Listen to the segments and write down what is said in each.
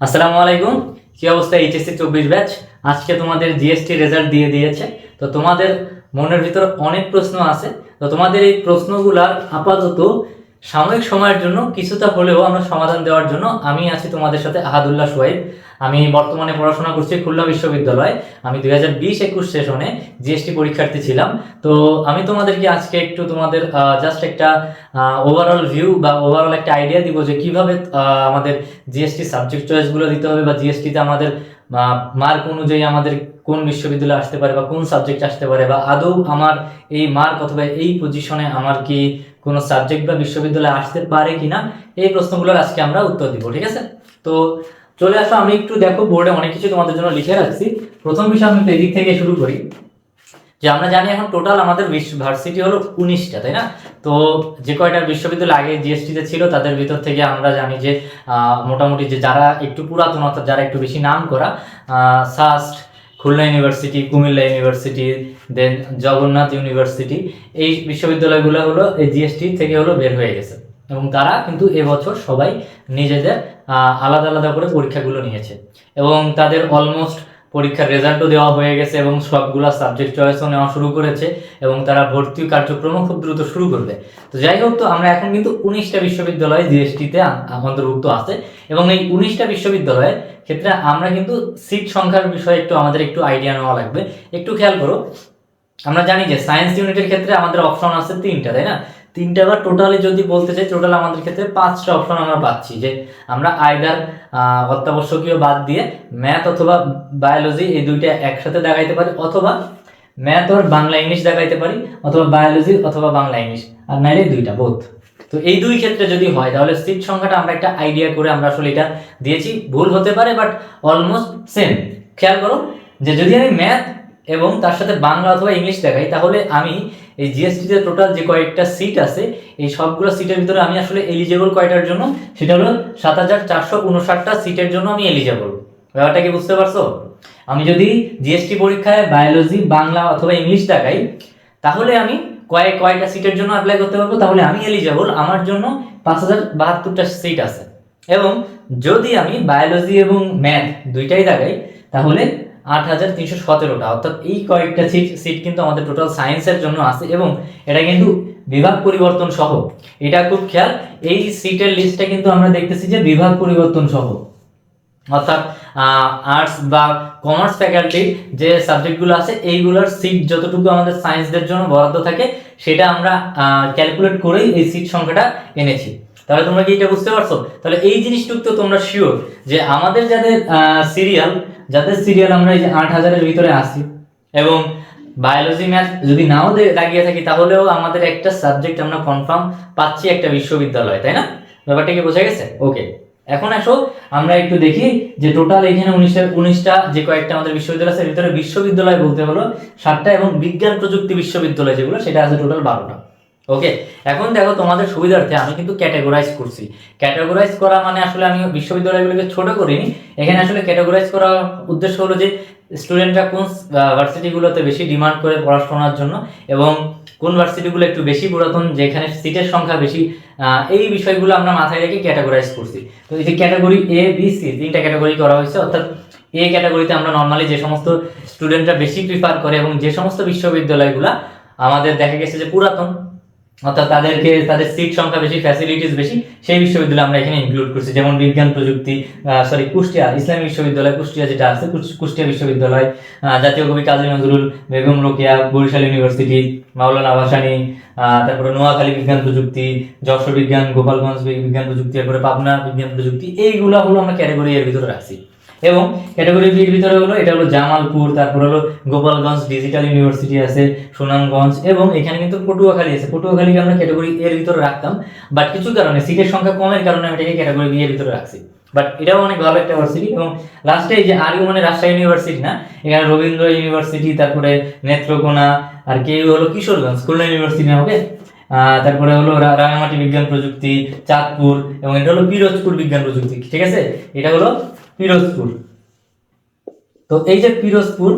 আসসালামু আলাইকুম। কি অবস্থা এইচএসসি চব্বিশ ব্যাচ? আজকে তোমাদের জিএসটি রেজাল্ট দিয়ে দিয়েছে। তো তোমাদের মনের ভিতর অনেক প্রশ্ন আছে। তো তোমাদের এই প্রশ্নগুলার আপাতত সাময়িক সময়ের জন্য কিছুটা হলেও আমরা সমাধান দেওয়ার জন্য আমি আছি তোমাদের সাথে আহাদুল্লাহ সোয়াইব আমি বর্তমানে পড়াশোনা করছি খুলনা বিশ্ববিদ্যালয়। আমি দুই হাজার বিশ একুশ সেশনে জিএসটি পরীক্ষার্থী ছিলাম। তো আমি তোমাদেরকে আজকে একটু তোমাদের জাস্ট একটা ওভারঅল ভিউ বা ওভারঅল একটা আইডিয়া দিব যে কীভাবে আমাদের জিএসটি সাবজেক্ট চয়েসগুলো দিতে হবে বা জিএসটিতে আমাদের মার্ক অনুযায়ী আমাদের কোন বিশ্ববিদ্যালয়ে আসতে পারে বা কোন সাবজেক্ট আসতে পারে বা আদৌ আমার এই মার্ক অথবা এই পজিশনে আমার কি কোনো সাবজেক্ট বা বিশ্ববিদ্যালয়ে আসতে পারে কিনা, এই প্রশ্নগুলোর আজকে আমরা উত্তর দিব, ঠিক আছে? তো চলে আসো, আমি একটু দেখো বোর্ডে অনেক কিছু তোমাদের জন্য লিখে রাখছি। প্রথম বিষয় আমি এদিক থেকে শুরু করি। যে আমরা জানি এখন টোটাল আমাদের ভার্সিটি হলো উনিশটা, তাই না? তো যে কয়টা বিশ্ববিদ্যালয় আগে জিএসটিতে ছিল, তাদের ভিতর থেকে আমরা জানি যে মোটামুটি যে যারা একটু পুরাতন অর্থাৎ যারা একটু বেশি নাম করা SUST Khulna university Comilla university then Jagannath university এই বিশ্ববিদ্যালয়গুলো হলো, এই জিএসটি থেকে হলো বের হয়ে গেছে। এবং তারা কিন্তু এবছর সবাই নিজেদের আলাদা আলাদা করে পরীক্ষাগুলো নিয়েছে। এবং তাদের অলমোস্ট পরীক্ষার রেজাল্টও দেওয়া হয়ে গেছে এবং সবগুলা সাবজেক্ট চয়েসও নেওয়া শুরু করেছে এবং তারা ভর্তি কার্যক্রমও খুব দ্রুত শুরু করবে। তো যাই হোক, তো আমরা এখন কিন্তু উনিশটা বিশ্ববিদ্যালয় জিএসটিতে অন্তর্ভুক্ত আছে এবং এই উনিশটা বিশ্ববিদ্যালয়ের ক্ষেত্রে আমরা কিন্তু সিট সংখ্যার বিষয়ে একটু আমাদের একটু আইডিয়া নেওয়া লাগবে। একটু খেয়াল করো, আমরা জানি যে সায়েন্স ইউনিটের ক্ষেত্রে আমাদের অপশন আছে তিনটা, তাই না? তিনটা বা টোটালি যদি বলতে চাই টোটাল আমাদের ক্ষেত্রে পাঁচটা অপশন আমরা পাচ্ছি। যে আমরা আইদার অত্যাবশ্যকীয় বাদ দিয়ে ম্যাথ অথবা বায়োলজি এই দুইটা একসাথে দেখাইতে পারি, অথবা ম্যাথ আর বাংলা ইংলিশ দেখাইতে পারি, অথবা বায়োলজি অথবা বাংলা ইংলিশ আর নাইলে দুইটা বোধ তো এই দুই ক্ষেত্রে যদি হয়, তাহলে সিট সংখ্যাটা আমরা একটা আইডিয়া করে আমরা আসলে এটা দিয়েছি। ভুল হতে পারে বাট অলমোস্ট সেম খেয়াল করো যে যদি আমি ম্যাথ এবং তার সাথে বাংলা অথবা ইংলিশ দেখাই, তাহলে আমি এই জিএসটিতে টোটাল যে কয়েকটা সিট আছে, এই সবগুলো সিটের ভিতরে আমি আসলে এলিজেবল কয়টার জন্য? সেটা হলো সাত হাজার চারশো উনষাটটা সিটের জন্য আমি এলিজেবল ব্যাপারটা কি বুঝতে পারছ? আমি যদি জিএসটি পরীক্ষায় বায়োলজি বাংলা অথবা ইংলিশ দেখাই, তাহলে আমি কয়েক কয়টা সিটের জন্য অ্যাপ্লাই করতে পারব, তাহলে আমি এলিজেবল আমার জন্য পাঁচ হাজার বাহাত্তরটা সিট আছে। এবং যদি আমি বায়োলজি এবং ম্যাথ দুইটাই দেখাই, তাহলে আট হাজার তিনশো সতেরোটা। অর্থাৎ এই কয়েকটা সিট সিট কিন্তু আমাদের টোটাল সায়েন্সের জন্য আছে এবং এটা কিন্তু বিভাগ পরিবর্তন সহ। এটা খুব খেয়াল, এই সিটের লিস্টটা কিন্তু আমরা দেখতেছি যে বিভাগ পরিবর্তন সহ। অর্থাৎ আর্টস বা কমার্স ফ্যাকাল্টির যে সাবজেক্টগুলো আছে, এইগুলোর সিট যতটুকু আমাদের সায়েন্সদের জন্য বরাদ্দ থাকে, সেটা আমরা ক্যালকুলেট করেই এই সিট সংখ্যাটা এনেছি। তাহলে তোমরা কি এটা বুঝতে পারছ? তাহলে এই জিনিসটুকু তো তোমরা শিওর যে আমাদের যাদের সিরিয়াল যাদের সিরিয়াল আমরা এই যে আট হাজারের ভিতরে আসি এবং বায়োলজি ম্যাথ যদি নাও লাগিয়ে থাকি, তাহলেও আমাদের একটা সাবজেক্ট আমরা কনফার্ম পাচ্ছি একটা বিশ্ববিদ্যালয়, তাই না? ব্যাপারটা কি বোঝা গেছে? ওকে এখন আসো, আমরা একটু দেখি যে টোটাল এখানে উনিশটা উনিশটা যে কয়েকটা আমাদের বিশ্ববিদ্যালয় আছে ভিতরে বিশ্ববিদ্যালয় বলতে হলো সাতটা এবং বিজ্ঞান প্রযুক্তি বিশ্ববিদ্যালয় যেগুলো, সেটা আছে টোটাল বারোটা। ওকে এখন দেখো তোমাদের সুবিধার্থে আমি কিন্তু ক্যাটাগরাইজ করছি। ক্যাটাগরাইজ করা মানে আসলে আমি বিশ্ববিদ্যালয়গুলোকে ছোট করিনি। এখানে আসলে ক্যাটাগরাইজ করার উদ্দেশ্য হলো যে স্টুডেন্টরা কোন ভার্সিটিগুলোতে বেশি ডিমান্ড করে পড়াশোনার জন্য এবং কোন ভার্সিটিগুলো একটু বেশি পুরাতন, যেখানে সিটের সংখ্যা বেশি এই বিষয়গুলো আমরা মাথায় রেখে ক্যাটাগরাইজ করছি। তো এই যে ক্যাটাগরি এ বি সি তিনটা ক্যাটাগরি করা হয়েছে, অর্থাৎ এ ক্যাটাগরিতে আমরা নর্মালি যে সমস্ত স্টুডেন্টরা বেশি প্রিফার করে এবং যে সমস্ত বিশ্ববিদ্যালয়গুলো আমাদের দেখা গেছে যে পুরাতন অর্থাৎ তাদেরকে তাদের সিট সংখ্যা বেশি ফ্যাসিলিটিস বেশি সেই বিশ্ববিদ্যালয় আমরা এখানে ইনক্লুড করছি। যেমন বিজ্ঞান প্রযুক্তি সরি কুষ্টিয়া ইসলামী বিশ্ববিদ্যালয় কুষ্টিয়া যেটা আছে কুষ্টিয়া বিশ্ববিদ্যালয় জাতীয় কবি কাজী নজরুল বেগম রোকেয়া বরিশাল ইউনিভার্সিটি মাওলানা আহ, তারপরে নোয়াখালী বিজ্ঞান প্রযুক্তি যশোর বিজ্ঞান গোপালগঞ্জ বিজ্ঞান প্রযুক্তি তারপরে পাবনা বিজ্ঞান প্রযুক্তি এইগুলো হলো আমরা ক্যাটাগরি এর ভিতরে রাখছি। এবং ক্যাটাগরি বির ভিতরে হলো, এটা হলো জামালপুর, তারপর হলো গোপালগঞ্জ ডিজিটাল ইউনিভার্সিটি আছে, সুনামগঞ্জ, এবং এখানে কিন্তু পটুয়াখালী আছে। পটুয়াখালীকে আমরা ক্যাটাগরি এর ভিতরে রাখতাম বাট কিছু কারণে সিটের সংখ্যা কমের কারণে আমি এটাকে ক্যাটাগরি বি এর ভিতরে রাখছি। বাট এটাও অনেক ভালো একটা ইউনিভার্সিটি এবং লাস্টে এই যে আর ইউ মানে রাজশাহী ইউনিভার্সিটি না, এখানে রবীন্দ্র ইউনিভার্সিটি তারপরে নেত্রকোনা, আর কেউ হলো কিশোরগঞ্জ, খুলনা ইউনিভার্সিটি না ওকে তারপরে হলো রাঙামাটি বিজ্ঞান প্রযুক্তি, চাঁদপুর, এবং এটা হলো পিরোজপুর বিজ্ঞান প্রযুক্তি, ঠিক আছে? এটা হলো পিরোজপুর। তো এই যে পিরোজপুর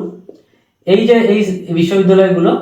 এই যে এই বিশ্ববিদ্যালয়গুলো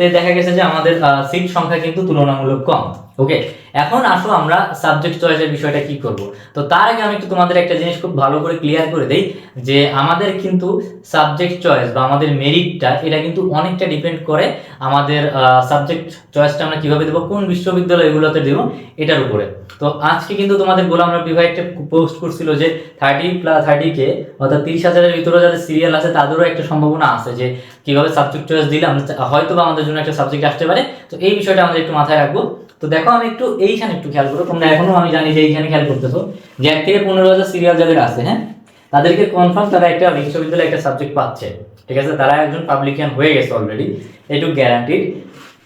তে দেখা গেছে যে আমাদের সিট সংখ্যা কিন্তু তুলনামূলক কম। ওকে এখন আসো আমরা সাবজেক্ট চয়েসের বিষয়টা কি করব? তো তার আগে আমি একটু তোমাদের একটা জিনিস খুব ভালো করে ক্লিয়ার করে দেই, যে আমাদের কিন্তু সাবজেক্ট চয়েস বা আমাদের মেরিটটা এটা কিন্তু অনেকটা ডিপেন্ড করে আমাদের সাবজেক্ট চয়েসটা আমরা কীভাবে দেবো, কোন বিশ্ববিদ্যালয়গুলোতে দেবো, এটার উপরে। তো আজকে কিন্তু তোমাদের গোলাম রবি ভাই একটা পোস্ট করছিল যে থার্টি প্লাস থার্টি কে অর্থাৎ তিরিশ হাজারের ভিতরে যাদের সিরিয়াল আছে, তাদেরও একটা সম্ভাবনা আছে যে কীভাবে সাবজেক্ট চয়েস দিলে হয়তো বা আমাদের জন্য একটা সাবজেক্ট আসতে পারে। তো এই বিষয়টা আমাদের একটু মাথায় রাখব। তো দেখো আমি একটু এইখানে একটু খেয়াল করো। তোমরা এখনও আমি জানি যে এইখানে খেয়াল করতেছো। যে এক থেকে পনেরো হাজার সিরিয়াল যাদের আছে হ্যাঁ? তাদেরকে কনফার্ম তারা একটা বিশ্ববিদ্যালয়ে একটা সাবজেক্ট পাচ্ছে। ঠিক আছে? তারা একজন পাবলিকান হয়ে গেছে অলরেডি এটুকু গ্যারান্টিড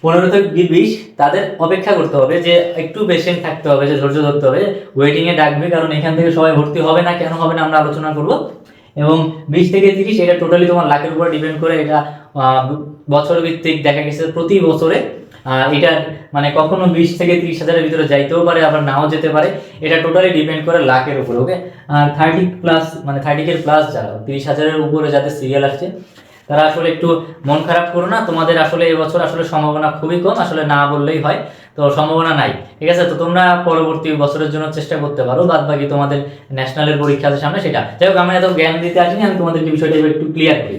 পনেরো থেকে বিশ, তাদের অপেক্ষা করতে হবে যে একটু পেশেন্ট থাকতে হবে, যে ধৈর্য ধরতে হবে। ওয়েটিং এ ডাকবে, কারণ এখান থেকে সবাই ভর্তি হবে না, কেন হবে না আমরা আলোচনা করব। এবং বিশ থেকে তিরিশ এটা টোটালি তোমার লাখের উপর ডিপেন্ড করে এটা বছর ভিত্তিক দেখা গেছে প্রতি বছরে। এটা মানে কখনো বিশ থেকে তিরিশ হাজারের ভিতরে যাইতেও পারে, আবার নাও যেতে পারে। এটা টোটালি ডিপেন্ড করে লাখের উপর ওকে আর থার্টি প্লাস মানে থার্টি কে প্লাস যারা তিরিশ হাজারের উপরে যাদের সিরিয়াল আসছে, তারা আসলে একটু মন খারাপ করো না। তোমাদের আসলে এবছর আসলে সম্ভাবনা খুবই কম, আসলে না বললেই হয়। তো সম্ভাবনা নাই। ঠিক আছে? তো তোমরা পরবর্তী বছরের জন্য চেষ্টা করতে পারো। বাদ বাকি তোমাদের ন্যাশনালের পরীক্ষা আছে সামনে সেটা। যাই হোক, আমি এত জ্ঞান দিতে আসিনি, আমি তোমাদেরকে বিষয়টা একটু ক্লিয়ার করি।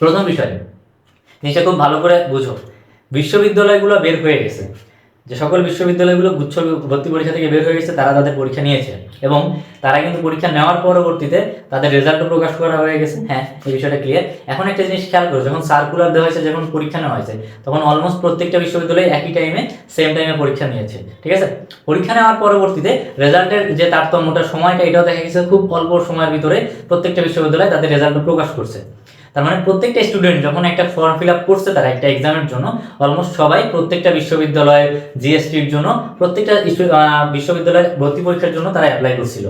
প্রথম বিষয়, জিনিসটা খুব ভালো করে বুঝো। বিশ্ববিদ্যালয়গুলো বের হয়ে গেছে। যে সকল বিশ্ববিদ্যালয়গুলো গুচ্ছ ভর্তি পরীক্ষা থেকে বের হয়ে গেছে, তারা তাদের পরীক্ষা নিয়েছে। এবং তারা কিন্তু পরীক্ষা নেওয়ার পরবর্তীতে তাদের রেজাল্টও প্রকাশ করা হয়ে গেছে। হ্যাঁ এই বিষয়টা ক্লিয়ার এখন একটা জিনিস খেয়াল করো, যখন সার্কুলার দেওয়া হয়েছে, যখন পরীক্ষা নেওয়া হয়েছে, তখন অলমোস্ট প্রত্যেকটা বিশ্ববিদ্যালয় একই টাইমে সেম টাইমে পরীক্ষা নিয়েছে। ঠিক আছে? পরীক্ষা নেওয়ার পরবর্তীতে রেজাল্টের যে তারতম্যটা, সময়টা, এটাও দেখা গেছে খুব অল্প সময়ের ভিতরে প্রত্যেকটা বিশ্ববিদ্যালয় তাদের রেজাল্ট প্রকাশ করছে। তার মানে প্রত্যেকটা স্টুডেন্ট যখন একটা ফর্ম ফিল আপ করছে তারা একটা এক্সামের জন্য অলমোস্ট সবাই প্রত্যেকটা বিশ্ববিদ্যালয়ের জিএসটির জন্য, প্রত্যেকটা বিশ্ববিদ্যালয়ের ভর্তি পরীক্ষার জন্য তারা অ্যাপ্লাই করছিল।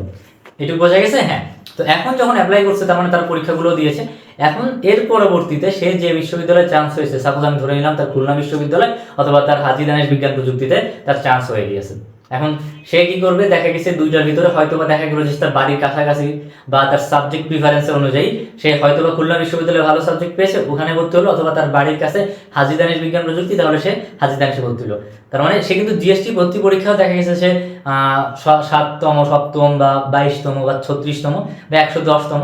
এটুকু বোঝা গেছে? হ্যাঁ। তো এখন যখন অ্যাপ্লাই করছে, তার মানে তার পরীক্ষাগুলো দিয়েছে। এখন এর পরবর্তীতে সে যে বিশ্ববিদ্যালয়ে চান্স হয়েছে সাপোজ আমি ধরে নিলাম তার খুলনা বিশ্ববিদ্যালয় অথবা তার হাজি দানেশ বিজ্ঞান প্রযুক্তিতে তার চান্স হয়ে গিয়েছে। এখন সে কি করবে? দেখা গেছে দুইটার ভিতরে হয়তো বা দেখা গেলো যে তার বাড়ির কাছাকাছি বা তার সাবজেক্ট প্রিফারেন্সের অনুযায়ী সে হয়তো বা খুলনা বিশ্ববিদ্যালয়ে ভালো সাবজেক্ট পেয়েছে, ওখানে ভর্তি হলো অথবা তার বাড়ির কাছে হাজি দানেশ বিজ্ঞান প্রযুক্তি, তাহলে সে হাজি দানেশে ভর্তি হলো। তার মানে সে কিন্তু জিএসটি ভর্তি পরীক্ষাও দেখা গেছে সে, সাততম, সপ্তম বা বাইশতম বা ছত্রিশতম বা একশো দশতম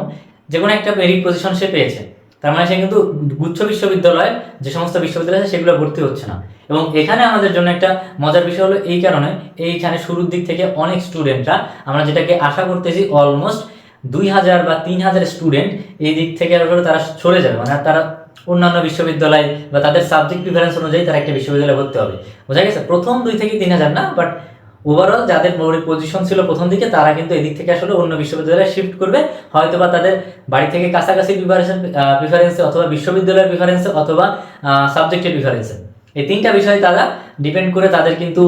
যে কোনো একটা মেরিট পজিশন সে পেয়েছে। তার মানে সে কিন্তু গুচ্ছ বিশ্ববিদ্যালয় যে সমস্ত বিশ্ববিদ্যালয় আছে সেগুলো ভর্তি হচ্ছে না। এবং এখানে আমাদের জন্য একটা মজার বিষয় হলো এই কারণে এইখানে শুরুর দিক থেকে অনেক স্টুডেন্টরা আমরা যেটাকে আশা করতেছি অলমোস্ট দুই হাজার বা তিন হাজার স্টুডেন্ট এই দিক থেকে তারা সরে যাবে। মানে তারা অন্যান্য বিশ্ববিদ্যালয় বা তাদের সাবজেক্ট প্রিফারেন্স অনুযায়ী তারা একটা বিশ্ববিদ্যালয়ে ভর্তি হবে। বোঝা গেছে? প্রথম দুই থেকে তিন হাজার না বাট ওভারঅল যাদের পজিশন ছিল প্রথম দিকে, তারা কিন্তু এদিক থেকে আসলে অন্য বিশ্ববিদ্যালয়ে শিফট করবে। হয়তো বা তাদের বাড়ি থেকে কাছাকাছি প্রিপারেশন প্রিফারেন্সে অথবা বিশ্ববিদ্যালয়ের প্রিফারেন্সে অথবা সাবজেক্টের প্রিফারেন্সে এই তিনটা বিষয়ে তারা ডিপেন্ড করে তাদের কিন্তু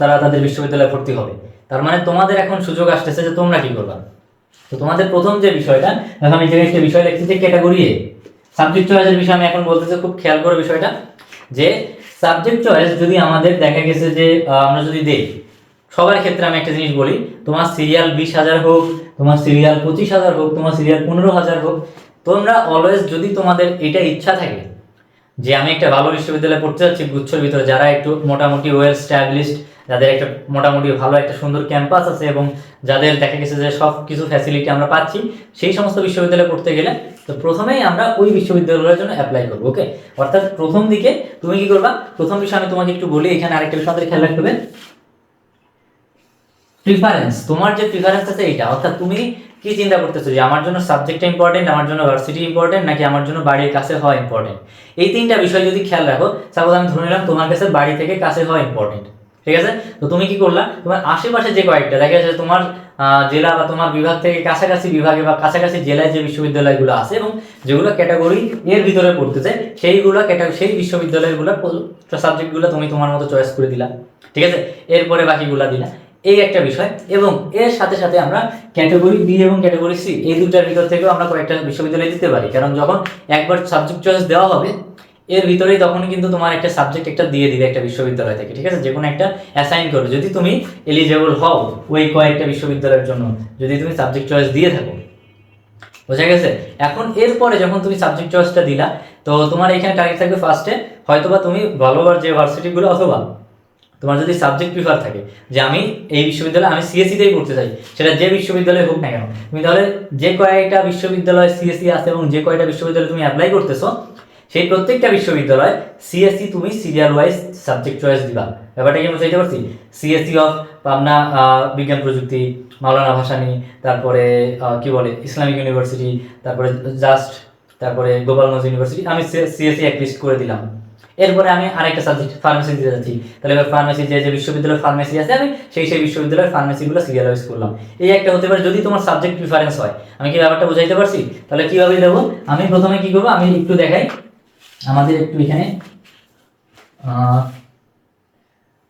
তারা তাদের বিশ্ববিদ্যালয়ে ভর্তি হবে। তার মানে তোমাদের এখন সুযোগ আসতেছে যে তোমরা কি করবা। তো তোমাদের প্রথম যে বিষয়টা, এখন আমি এখানে একটা বিষয় লিখছি যে ক্যাটাগরি এ সাবজেক্ট চয়েসের বিষয়ে আমি এখন বলতেছি, খুব খেয়াল করে বিষয়টা, যে সাবজেক্ট চয়েস যদি আমাদের দেখা গেছে যে আমরা যদি দেই সবার ক্ষেত্রে আমি একটা জিনিস বলি, তোমার সিরিয়াল বিশ হাজার হোক, তোমার সিরিয়াল পঁচিশ হাজার হোক, তোমার সিরিয়াল পনেরো হাজার হোক, তোমরা অলওয়েজ যদি তোমাদের এটা ইচ্ছা থাকে, যে আমি একটা ভালো বিশ্ববিদ্যালয়ে পড়তে যাচ্ছি, গুচ্ছর ভিতরে যারা একটু মোটামুটি ওয়েল স্ট্যাবলিশড যাদের একটা মোটামুটি ভালো একটা সুন্দর ক্যাম্পাস আছে এবং যাদের দেখা গেছে যে সব কিছু ফ্যাসিলিটি আমরা পাচ্ছি, সেই সমস্ত বিশ্ববিদ্যালয়ে পড়তে গেলে, তো প্রথমেই আমরা ওই বিশ্ববিদ্যালয়ের জন্য অ্যাপ্লাই করব ওকে অর্থাৎ প্রথম দিকে তুমি কি করবা? প্রথম বিষয় আমি তোমাকে একটু বলি, এখানে আরেকটা বিষয় আমাদের খেয়াল রাখতে হবে। প্রিফারেন্স তোমার যে প্রিফারেন্স আছে এইটা। অর্থাৎ তুমি কি চিন্তা করতেছো যে আমার জন্য সাবজেক্টটা ইম্পর্টেন্ট আমার জন্য ভার্সিটি ইম্পর্টেন্ট নাকি আমার জন্য বাড়ির কাছে হওয়া ইম্পর্টেন্ট এই তিনটা বিষয় যদি খেয়াল রাখো সাপোজ আমি ধরে নিলাম তোমার কাছে বাড়ি থেকে কাছে হওয়া ইম্পর্টেন্ট ঠিক আছে? তো তুমি কি করলা? তোমার আশেপাশে যে কয়েকটা, দেখা যাচ্ছে তোমার জেলা বা তোমার বিভাগ থেকে কাছাকাছি বিভাগে বা কাছাকাছি জেলায় যে বিশ্ববিদ্যালয়গুলো আছে এবং যেগুলো ক্যাটাগরি এর ভিতরে পড়তে পড়তেছে, সেইগুলো ক্যাটাগরি সেই বিশ্ববিদ্যালয়গুলোর সাবজেক্টগুলো তুমি তোমার মতো চয়েস করে দিলা, ঠিক আছে? এরপরে বাকিগুলা দিলা। এই একটা বিষয় এবং এর সাথে সাথে আমরা ক্যাটাগরি বি এবং ক্যাটাগরি সি এই দুটার ভিতর থেকেও আমরা কয়েকটা বিশ্ববিদ্যালয় দিতে পারি। কারণ যখন একবার সাবজেক্ট চয়েস দেওয়া হবে, এর ভিতরেই তখন কিন্তু তোমার একটা সাবজেক্ট একটা দিয়ে দিবে একটা বিশ্ববিদ্যালয় থেকে, ঠিক আছে? যে কোনো একটা অ্যাসাইন করো যদি তুমি এলিজেবল হও ওই কয়েকটা বিশ্ববিদ্যালয়ের জন্য, যদি তুমি সাবজেক্ট চয়েস দিয়ে থাকো। বোঝা গেছে? এখন এরপরে যখন তুমি সাবজেক্ট চয়েসটা দিলা, তো তোমার এখানে টার্গেট থাকবে ফার্স্টে হয়তোবা তুমি ভালোবার যে ভার্সিটিগুলো অথবা তোমার যদি সাবজেক্ট প্রিফার থাকে, যে আমি এই বিশ্ববিদ্যালয়ে, আমি সিএসসিতেই পড়তে চাই, সেটা যে বিশ্ববিদ্যালয়ে হোক না কেন, তুমি তাহলে যে কয়েকটা বিশ্ববিদ্যালয় সিএসসি আছে এবং যে কয়টা বিশ্ববিদ্যালয়ে তুমি অ্যাপ্লাই করতেছো, সেই প্রত্যেকটা বিশ্ববিদ্যালয় সিএসসি তুমি সিরিয়াল ওয়াইজ সাবজেক্ট চয়েস দিবা। ব্যাপারটা কি বুঝাইতে পারছি? সিএসসি অফ পাবনা বিজ্ঞান প্রযুক্তি, মাওলানা ভাসানি, তারপরে কি বলে, ইসলামিক ইউনিভার্সিটি, তারপরে জাস্ট, তারপরে গোপালগঞ্জ ইউনিভার্সিটি, আমি সিএসসি এক লিস্ট করে দিলাম। এরপরে আমি আরেকটা সাবজেক্ট ফার্মেসি দিতে যাচ্ছি। তাহলে এবার ফার্মেসি যে যে বিশ্ববিদ্যালয়ের ফার্মেসি আছে, আমি সেই সেই বিশ্ববিদ্যালয়ের ফার্মেসিগুলো সিরিয়াল ওয়াইজ করলাম। এই একটা হতে পারে, যদি তোমার সাবজেক্ট প্রিফারেন্স হয়, আমি কি ব্যাপারটা বুঝাইতে পারছি? তাহলে কীভাবে দেবো? আমি প্রথমে কি করব? আমি একটু দেখাই। আমাদের একটু এখানে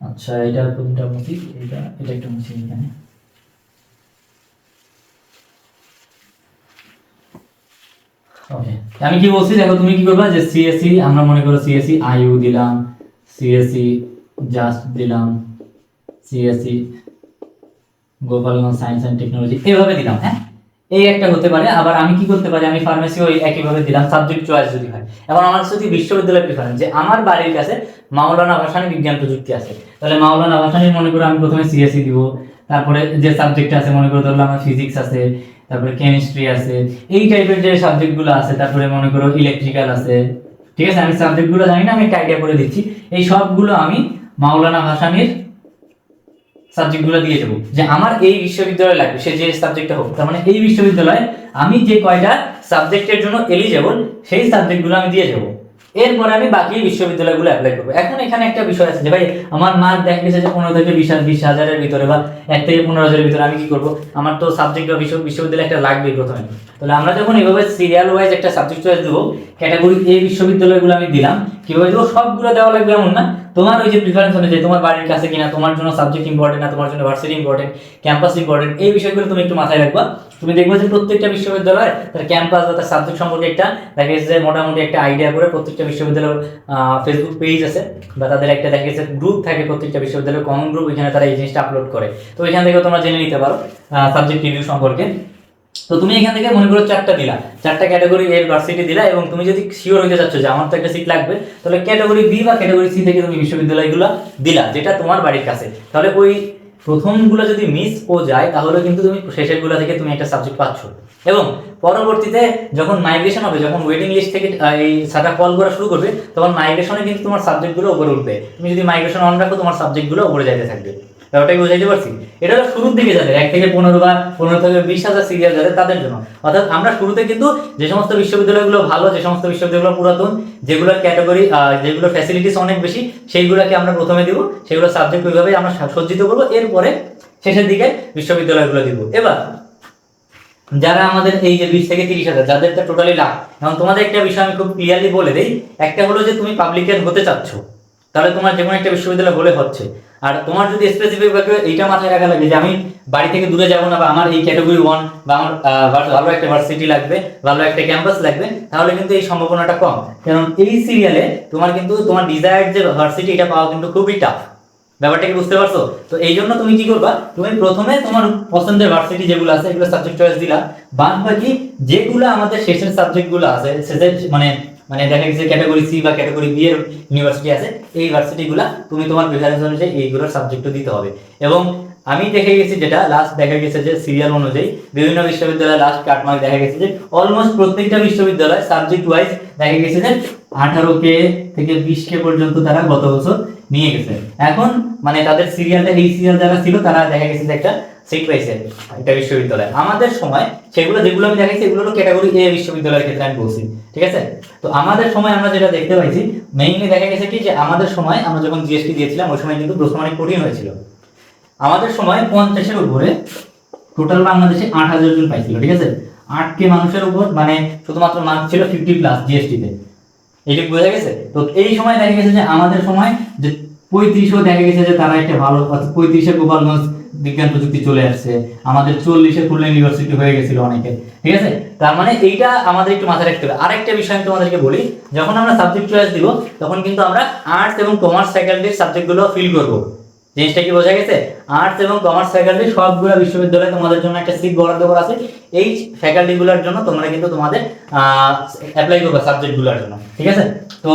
আচ্ছা এটা কোনটা মুছি এটা এটা একটু মুছি এখানে। আমি কি বলছি, দেখো তুমি কি করবা যে সিএসসি আমরা মনে করো সিএসসি আইইউ দিলাম সিএসসি জাস্ট দিলাম CSC Gopalganj science and technology এভাবে দিলাম হ্যাঁ? এই একটা হতে পারে, আবার আমি কি করতে পারি, আমি ফার্মেসি ওই একইভাবে দিলাম সাবজেক্ট চয়েস যদি হয়। এবং আমার যদি বিশ্ববিদ্যালয় প্রিফারেন্স যে আমার বাড়ির কাছে মাওলানা ভাসানী বিজ্ঞান প্রযুক্তি আছে, তাহলে মাওলানা ভাসানীর মনে করো আমি প্রথমে সিএসসি দিব, তারপরে যে সাবজেক্ট আছে, মনে করো ধরলাম আমার ফিজিক্স আছে তারপরে কেমিস্ট্রি আছে, এই টাইপের যে সাবজেক্টগুলো আছে, তারপরে মনে করো ইলেকট্রিক্যাল আছে, ঠিক আছে? আমি সাবজেক্টগুলো জানি না, আমি আইডিয়া করে দিচ্ছি এই সবগুলো আমি মাওলানা ভাসানীর সাবজেক্টগুলো দিয়ে দেবো। যে আমার এই বিশ্ববিদ্যালয় লাগবে, সে যে সাবজেক্টটা হোক। তার মানে এই বিশ্ববিদ্যালয়ে আমি যে কয়টা সাবজেক্টের জন্য এলিজেবল সেই সাবজেক্টগুলো আমি দিয়ে যাব এরপরে আমি বাকি বিশ্ববিদ্যালয়গুলো অ্যাপ্লাই করব। এখন এখানে একটা বিষয় আছে যে, ভাই, আমার মার্ক দেখা গেছে যে পনেরো থেকে বিশ বিশ হাজারের ভিতরে বা এক থেকে পনেরো হাজারের ভিতরে আমি কি করব? আমার তো সাবজেক্ট বা বিশ্ব বিশ্ববিদ্যালয় একটা লাগবে প্রথমে। তাহলে আমরা যখন এভাবে সিরিয়াল ওয়াইজ একটা সাবজেক্ট চয়েস দেবো ক্যাটাগরি এই বিশ্ববিদ্যালয়গুলো আমি দিলাম, কীভাবে দেবো? সবগুলো দেওয়া লাগবে এমন না। তোমার ওই যে প্রিফারেন্স অনুযায়ী, তোমার বাড়ির কাছে কিনা, তোমার জন্য সাবজেক্ট ইম্পর্টেন্ট না, তোমার জন্য ভার্সিটি ইম্পর্টেন্ট ক্যাম্পাস ইম্পর্টেন্ট এই বিষয়গুলো তুমি একটু মাথায় রাখবা। তুমি দেখবে যে প্রত্যেকটা বিশ্ববিদ্যালয় তার ক্যাম্পাস বা তার সাবজেক্ট সম্পর্কে একটা, দেখা গেছে যে মোটামুটি একটা আইডিয়া করে প্রত্যেকটা বিশ্ববিদ্যালয়ের ফেসবুক পেজ আছে, বা তাদের একটা দেখা গেছে গ্রুপ থাকে প্রত্যেকটা বিশ্ববিদ্যালয়ের কমন গ্রুপ এখানে তারা এই জিনিসটা আপলোড করে। তো ওইখান থেকে তোমরা জেনে নিতে পারো সাবজেক্ট রিভিউ সম্পর্কে। তো তুমি এখান থেকে মনে করো চারটা দিলা। চারটা ক্যাটাগরি এর ভার্সিটি দিলা এবং তুমি যদি শিওর হতে চাচ্ছ যে আমার তো একটা সিট লাগবে, তাহলে ক্যাটাগরি বি বা ক্যাটাগরি সি থেকে তুমি বিশ্ববিদ্যালয়গুলো দিলা, যেটা তোমার বাড়ির কাছে। তাহলে ওই প্রথমগুলো যদি মিস ও যায়, তাহলে কিন্তু তুমি শেষেরগুলো থেকে তুমি একটা সাবজেক্ট পাচ্ছ। এবং পরবর্তীতে যখন মাইগ্রেশন হবে, যখন ওয়েটিং লিস্ট থেকে এই সাটা কল করা শুরু করবে, তখন মাইগ্রেশনে কিন্তু তোমার সাবজেক্টগুলো উপরে উঠবে। তুমি যদি মাইগ্রেশন অন রাখো, তোমার সাবজেক্টগুলো উপরে যাইতে থাকবে। ব্যাপারটা বুঝাইতে পারছি। এটা হলো শুরুর দিকে যাদের, এক থেকে পনেরো বা পনেরো থেকে বিশ হাজার সিরিয়াল যাদের, তাদের জন্য। অর্থাৎ আমরা শুরুতে কিন্তু যে সমস্ত বিশ্ববিদ্যালয়গুলো ভালো, যে সমস্ত বিশ্ববিদ্যালয়গুলো পুরাতন, যেগুলোর ক্যাটাগরি যেগুলোর ফ্যাসিলিটিস অনেক বেশি, সেইগুলোকে আমরা প্রথমে দিব। সেগুলো সাবজেক্ট ওইভাবে আমরা সজ্জিত করব। এরপরে শেষের দিকে বিশ্ববিদ্যালয়গুলো দিব। এবার, যারা আমাদের এই যে বিশ থেকে তিরিশ হাজার, যাদের তো টোটালি লাখ এবং তোমাদের একটা বিষয় আমি খুব ক্লিয়ারলি বলে দিই। একটা হলো যে তুমি পাবলিকের হতে চাচ্ছ। তাহলে তোমার যে কোনো একটা বিশ্ববিদ্যালয় হলে হচ্ছে। আর তোমার যদি স্পেসিফিক ভাবে এইটা মাথায় রাখা লাগে যে আমি বাড়ি থেকে দূরে যাব না বা আমার এই ক্যাটাগরি ওয়ান বা আমার ভালো- একটা ভার্সিটি লাগবে, ভালো একটা ক্যাম্পাস লাগবে, তাহলে কিন্তু এই সম্ভাবনাটা কম। কারণ এই সিরিয়ালে তোমার কিন্তু তোমার ডিজায়ার যে ভার্সিটি এটা পাওয়া কিন্তু খুবই টাফ ব্যাপারটা কি বুঝতে পারছ? তো এই জন্য তুমি কি করবা? তুমি প্রথমে তোমার পছন্দের ভার্সিটি যেগুলো আছে, এগুলো সাবজেক্ট চয়েস দিলা। বাদ বাকি যেগুলো আমাদের শেষের সাবজেক্টগুলো আছে মানে মানে দেখা গেছে ক্যাটাগরি সি বা ক্যাটাগরি বি এর ইউনিভার্সিটি আছে, এই ভার্সিটিগুলো তুমি তোমার প্রিফারেন্স অনুযায়ী এইগুলোর সাবজেক্টও দিতে হবে। এবং আমি দেখে গেছি যেটা লাস্ট দেখা গেছে যে সিরিয়াল অনুযায়ী বিভিন্ন বিশ্ববিদ্যালয়ে লাস্ট কাটমার্ক দেখা গেছে যে অলমোস্ট প্রত্যেকটা বিশ্ববিদ্যালয় সাবজেক্ট ওয়াইজ দেখা গেছে যে আঠারো কে থেকে বিশ কে পর্যন্ত তারা গত বছর নিয়ে গেছে। এখন মানে তাদের সিরিয়ালটা এই সিরিয়াল যারা ছিল তারা দেখা গেছে যে একটা সিট পাইছে একটা বিশ্ববিদ্যালয়। আমাদের সময় সেগুলো যেগুলো আমি দেখাইছি হলো ক্যাটাগরি এ বিশ্ববিদ্যালয়ের ক্ষেত্রে আমি বলছি, ঠিক আছে? তো আমাদের সময় আমরা যেটা দেখতে পাইছি মেইনলি দেখা গেছে কি যে আমাদের সময় আমরা যখন জিএসটি দিয়েছিলাম, ওই সময় কিন্তু প্রশ্ন অনেক কঠিন হয়েছিল। আমাদের সময় পঞ্চাশের উপরে টোটাল বাংলাদেশে আট হাজার জন পাইছিল, ঠিক আছে? আটকে মানুষের উপর মানে শুধুমাত্র মার্ক ছিল ফিফটি প্লাস জিএসটিতে এইটুকু বোঝা গেছে? তো এই সময় দেখা গেছে যে আমাদের সময় যে পঁয়ত্রিশও দেখা গেছে যে তারা একটা ভালো, পঁয়ত্রিশে গোপালগঞ্জ বিজ্ঞান প্রযুক্তি চলে আসছে, আমাদের চল্লিশে খুলনা ইউনিভার্সিটি হয়ে গেছিল অনেকে, ঠিক আছে? তার মানে এইটা আমাদের একটু মাথায় রাখতে হবে। আরেকটা বিষয় আমি তোমাদেরকে বলি, যখন আমরা সাবজেক্ট চয়েস দিব, তখন কিন্তু আমরা আর্টস এবং কমার্স ফ্যাকাল্টির সাবজেক্টগুলো ফিল করব। জিনিসটা কি বোঝা গেছে? আর্টস এবং কমার্স ফ্যাকাল্টি সবগুলো বিশ্ববিদ্যালয়ে তোমাদের জন্য একটা সিট বরাদ্দ করা আছে। এই ফ্যাকাল্টিগুলোর জন্য তোমরা কিন্তু তোমাদের অ্যাপ্লাই করবে সাবজেক্টগুলোর জন্য, ঠিক আছে? তো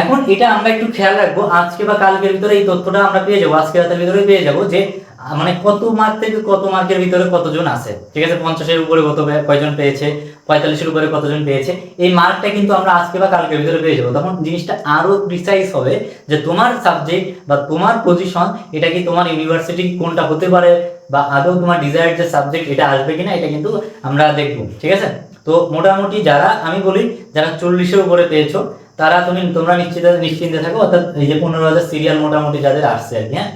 এখন এটা আমরা একটু খেয়াল রাখব, আজকে বা কালকের ভিতরে এই তথ্যটা আমরা পেয়ে যাব, আজকে রাতের ভিতরে পেয়ে যাব যে মানে কত মার্ক থেকে কত মার্কের ভিতরে কতজন আছে? ঠিক আছে, পঞ্চাশের উপরে কত কয়জন পেয়েছে? পঁয়তাল্লিশের উপরে কতজন পেয়েছে? এই মার্কটা কিন্তু আমরা আজকে বা কালকের ভিতরে পেয়ে যাব। তখন জিনিসটা আরও প্রিসাইজ হবে যে তোমার সাবজেক্ট বা তোমার পজিশন এটা কি তোমার ইউনিভার্সিটি কোনটা হতে পারে? বা আদৌ তোমার ডিজায়ার যে সাবজেক্ট এটা আসবে কিনা, এটা কিন্তু আমরা দেখব। ঠিক আছে? তো মোটামুটি যারা, আমি বলি, যারা চল্লিশের উপরে পেয়েছ, তারা তুমি, তোমরা নিশ্চিত নিশ্চিন্তে থাকো। অর্থাৎ এই যে পনেরো হাজার সিরিয়াল মোটামুটি যাদের আসছে আর কি হ্যাঁ?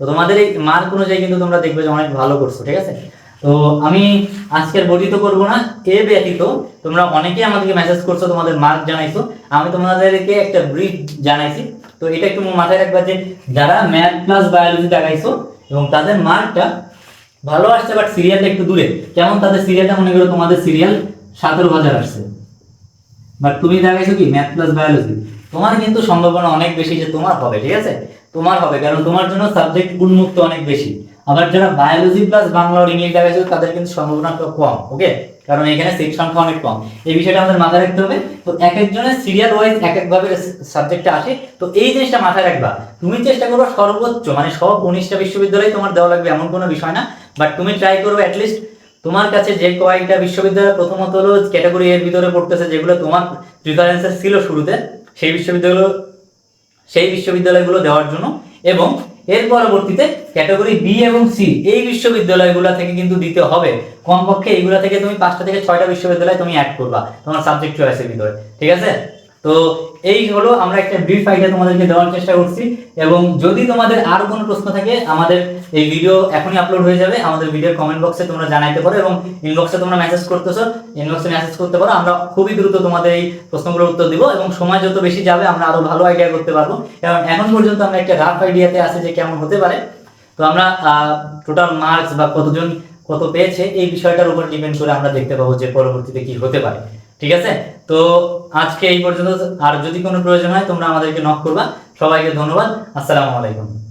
তো তোমাদের এই মার্ক অনুযায়ী কিন্তু তোমরা দেখবে যে অনেক ভালো করছ, ঠিক আছে? তো আমি আজকের বর্ধিত করব না, এ ব্যতীত তোমরা অনেকেই আমাদেরকে মেসেজ করছ, তোমাদের মার্ক জানাইছো, আমি তোমাদেরকে একটা ব্রিফ জানাইছি। তো এটা একটু মাথায় রাখবা যে যারা ম্যাথ প্লাস বায়োলজি দেখাইছো এবং তাদের মার্কটা ভালো আসছে বাট সিরিয়ালটা একটু দূরে, কেমন তাদের সিরিয়ালটা মনে করো তোমাদের সিরিয়াল সতেরো হাজার আসছে। বাট তুমি দেখাইছো কি ম্যাথ প্লাস বায়োলজি তোমার কিন্তু সম্ভাবনা অনেক বেশি যে তোমার হবে, ঠিক আছে? তোমার হবে, কারণ তোমার জন্য সাবজেক্ট উন্মুক্ত অনেক বেশি। আবার যারা বায়োলজি প্লাস বাংলা আর ইংলিশ দেখাইছো, তাদের কিন্তু সম্ভাবনা কম ওকে কারণ এখানে সিট সংখ্যা অনেক কম। এই বিষয়টা আমাদের মাথায় রাখতে হবে। তো এক একজনের সিরিয়াল ওয়াইজ এক একভাবে সাবজেক্টটা আসে। তো এই জিনিসটা মাথায় রাখবা। তুমি চেষ্টা করবে সর্বোচ্চ মানে সব উনিশটা বিশ্ববিদ্যালয় তোমার দেওয়া লাগবে এমন কোনো বিষয় না। বাট তুমি ট্রাই করবে অ্যাটলিস্ট তোমার কাছে যে কয়েকটা বিশ্ববিদ্যালয় প্রথমত হলো ক্যাটাগরি এর ভিতরে পড়তেছে, যেগুলো তোমার প্রিফারেন্সেস ছিল শুরুতে, সেই বিশ্ববিদ্যালয়গুলো সেই বিশ্ববিদ্যালয়গুলো দেওয়ার জন্য এবং এর পরবর্তীতে ক্যাটাগরি বি এবং সি এই বিশ্ববিদ্যালয়গুলো থেকে কিন্তু দিতে হবে। কমপক্ষে এইগুলো থেকে তুমি পাঁচটা থেকে ছয়টা বিশ্ববিদ্যালয় তুমি অ্যাড করবা তোমার সাবজেক্ট চয়েসের ভিতরে। ঠিক আছে? তো এই হলো আমরা একটা ব্রিফ আইডিয়া তোমাদেরকে দেওয়ার চেষ্টা করছি। এবং যদি তোমাদের আর কোনো প্রশ্ন থাকে, আমাদের এই ভিডিও এখনই আপলোড হয়ে যাবে। আমাদের ভিডিওর কমেন্ট বক্সে তোমরা জানাইতে পারো এবং ইনবক্সে তোমরা মেসেজ করতেছো। ইনবক্সে মেসেজ করতে পারো, আমরা খুবই দ্রুত তোমাদের এই প্রশ্নগুলোর উত্তর দিব এবং সময় যত বেশি যাবে, আমরা আরও ভালো আইডিয়া করতে পারব। কারণ এখন পর্যন্ত আমরা একটা রাফ আইডিয়াতে আছে যে কেমন হতে পারে। তো আমরা টোটাল মার্কস বা কতজন, কত পেয়েছে, এই বিষয়টার উপর ডিপেন্ড করে আমরা দেখতে পাবো যে পরবর্তীতে কি হতে পারে। ঠিক আছে? তো আজকে এই পর্যন্ত, আর যদি কোনো প্রয়োজন হয় তোমরা আমাদেরকে নক করবা। সবাইকে ধন্যবাদ। আসসালামু আলাইকুম।